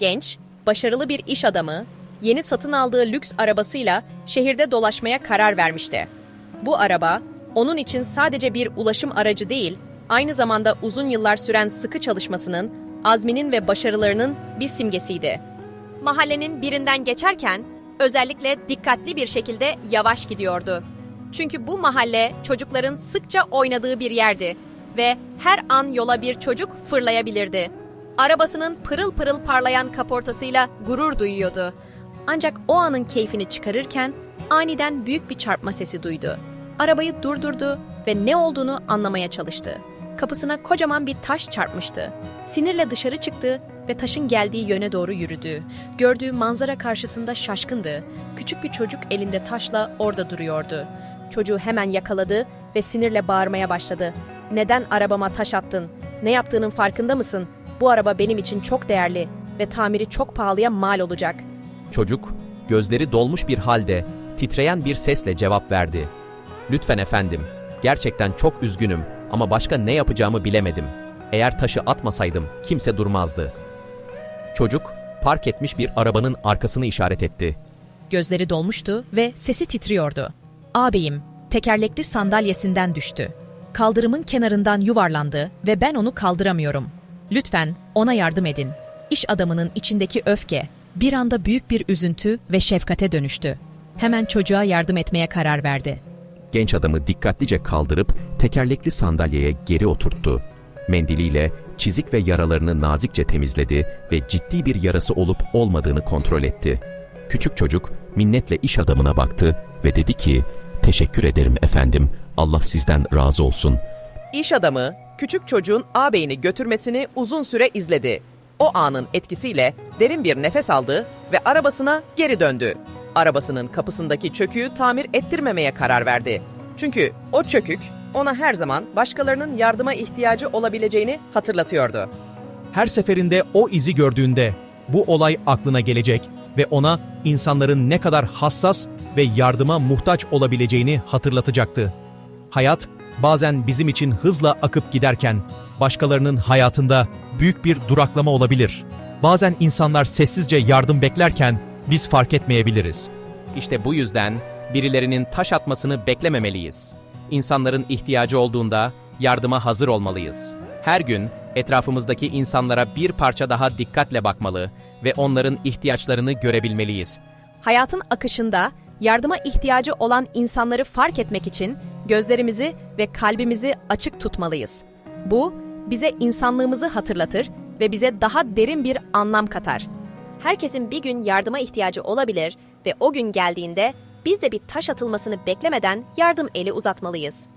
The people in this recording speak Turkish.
Genç, başarılı bir iş adamı, yeni satın aldığı lüks arabasıyla şehirde dolaşmaya karar vermişti. Bu araba, onun için sadece bir ulaşım aracı değil, aynı zamanda uzun yıllar süren sıkı çalışmasının, azminin ve başarılarının bir simgesiydi. Mahallenin birinden geçerken özellikle dikkatli bir şekilde yavaş gidiyordu. Çünkü bu mahalle çocukların sıkça oynadığı bir yerdi ve her an yola bir çocuk fırlayabilirdi. Arabasının pırıl pırıl parlayan kaportasıyla gurur duyuyordu. Ancak o anın keyfini çıkarırken aniden büyük bir çarpma sesi duydu. Arabayı durdurdu ve ne olduğunu anlamaya çalıştı. Kapısına kocaman bir taş çarpmıştı. Sinirle dışarı çıktı ve taşın geldiği yöne doğru yürüdü. Gördüğü manzara karşısında şaşkındı. Küçük bir çocuk elinde taşla orada duruyordu. Çocuğu hemen yakaladı ve sinirle bağırmaya başladı. Neden arabama taş attın? Ne yaptığının farkında mısın? Bu araba benim için çok değerli ve tamiri çok pahalıya mal olacak. Çocuk, gözleri dolmuş bir halde, titreyen bir sesle cevap verdi. Lütfen efendim, gerçekten çok üzgünüm ama başka ne yapacağımı bilemedim. Eğer taşı atmasaydım kimse durmazdı. Çocuk, park etmiş bir arabanın arkasını işaret etti. Gözleri dolmuştu ve sesi titriyordu. Ağabeyim, tekerlekli sandalyesinden düştü. Kaldırımın kenarından yuvarlandı ve ben onu kaldıramıyorum. Lütfen ona yardım edin. İş adamının içindeki öfke bir anda büyük bir üzüntü ve şefkate dönüştü. Hemen çocuğa yardım etmeye karar verdi. Genç adamı dikkatlice kaldırıp tekerlekli sandalyeye geri oturttu. Mendiliyle çizik ve yaralarını nazikçe temizledi ve ciddi bir yarası olup olmadığını kontrol etti. Küçük çocuk minnetle iş adamına baktı ve dedi ki, "Teşekkür ederim efendim. Allah sizden razı olsun." İş adamı küçük çocuğun ağabeyini götürmesini uzun süre izledi. O anın etkisiyle derin bir nefes aldı ve arabasına geri döndü. Arabasının kapısındaki çöküğü tamir ettirmemeye karar verdi. Çünkü o çökük ona her zaman başkalarının yardıma ihtiyacı olabileceğini hatırlatıyordu. Her seferinde o izi gördüğünde bu olay aklına gelecek ve ona insanların ne kadar hassas ve yardıma muhtaç olabileceğini hatırlatacaktı. Hayat bazen bizim için hızla akıp giderken başkalarının hayatında büyük bir duraklama olabilir. Bazen insanlar sessizce yardım beklerken biz fark etmeyebiliriz. İşte bu yüzden birilerinin taş atmasını beklememeliyiz. İnsanların ihtiyacı olduğunda yardıma hazır olmalıyız. Her gün etrafımızdaki insanlara bir parça daha dikkatle bakmalı ve onların ihtiyaçlarını görebilmeliyiz. Hayatın akışında yardıma ihtiyacı olan insanları fark etmek için gözlerimizi ve kalbimizi açık tutmalıyız. Bu bize insanlığımızı hatırlatır ve bize daha derin bir anlam katar. Herkesin bir gün yardıma ihtiyacı olabilir ve o gün geldiğinde biz de bir taş atılmasını beklemeden yardım eli uzatmalıyız.